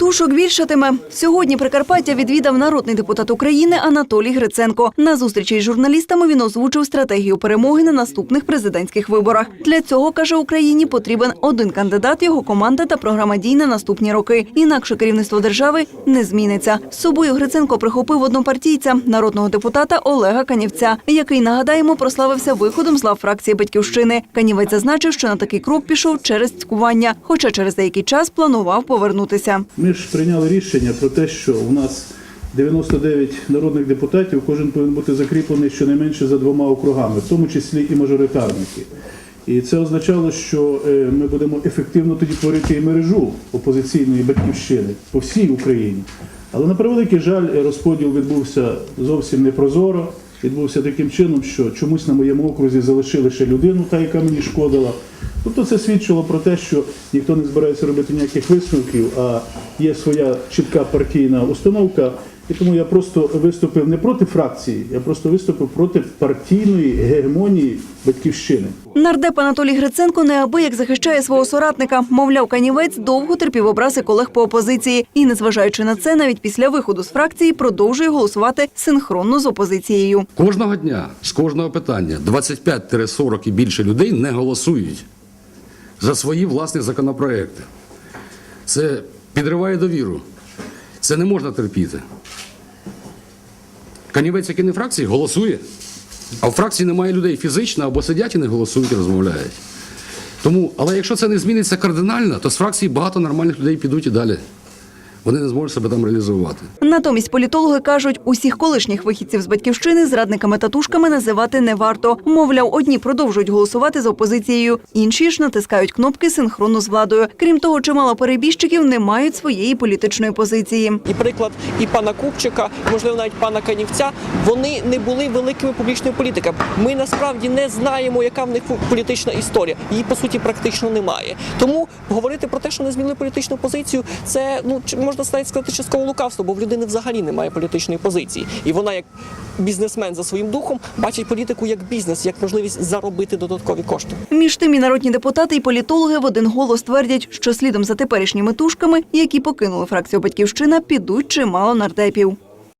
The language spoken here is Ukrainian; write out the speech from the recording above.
Тушок більшатиме. Сьогодні Прикарпаття відвідав народний депутат України Анатолій Гриценко. На зустрічі із журналістами він озвучив стратегію перемоги на наступних президентських виборах. Для цього, каже Україні, потрібен один кандидат, його команда та програма дій на наступні роки. Інакше керівництво держави не зміниться. З собою Гриценко прихопив однопартійця, народного депутата Олега Канівця, який, нагадаємо, прославився виходом з лав фракції «Батьківщини». Канівець зазначив, що на такий крок пішов через цькування, хоча через деякий час планував повернутися. Ми ж прийняли рішення про те, що у нас 99 народних депутатів, кожен повинен бути закріплений щонайменше за двома округами, в тому числі і мажоритарники. І це означало, що е, ми будемо ефективно тоді творити і мережу опозиційної батьківщини по всій Україні. Але на превеликий жаль, розподіл відбувся зовсім непрозоро. Відбувся таким чином, що чомусь на моєму окрузі залишили ще людину, та яка мені шкодила. Тобто це свідчило про те, що ніхто не збирається робити ніяких висновків, а є своя чітка партійна установка. І тому я просто виступив не проти фракції, я просто виступив проти партійної гегемонії батьківщини. Нардеп Анатолій Гриценко неабияк захищає свого соратника. Мовляв, канівець довго терпів образи колег по опозиції. І, незважаючи на це, навіть після виходу з фракції продовжує голосувати синхронно з опозицією. Кожного дня з кожного питання 25-40 і більше людей не голосують за свої власні законопроекти. Це підриває довіру. Це не можна терпіти. Канівець, який не фракції, голосує. А в фракції немає людей фізично або сидять і не голосують і розмовляють. Тому, але якщо це не зміниться кардинально, то з фракції багато нормальних людей підуть і далі. Вони не зможуть себе там реалізувати. Натомість політологи кажуть, усіх колишніх вихідців з батьківщини зрадниками та тушками називати не варто. Мовляв, одні продовжують голосувати з опозицією, інші ж натискають кнопки синхронно з владою. Крім того, чимало перебіжчиків не мають своєї політичної позиції. і приклад і пана Купчика, і, можливо, навіть пана Канівця, вони не були великими публічними політиками. Ми насправді не знаємо, яка в них політична історія. Її по суті практично немає. Тому говорити про те, що не змінили політичну позицію, це ну можна навіть сказати частково лукавство, бо в людини взагалі немає політичної позиції, і вона як. Бізнесмен за своїм духом бачить політику як бізнес, як можливість заробити додаткові кошти. Між тим і народні депутати і політологи в один голос твердять, що слідом за теперішніми тушками, які покинули фракцію Батьківщина, підуть чимало нардепів.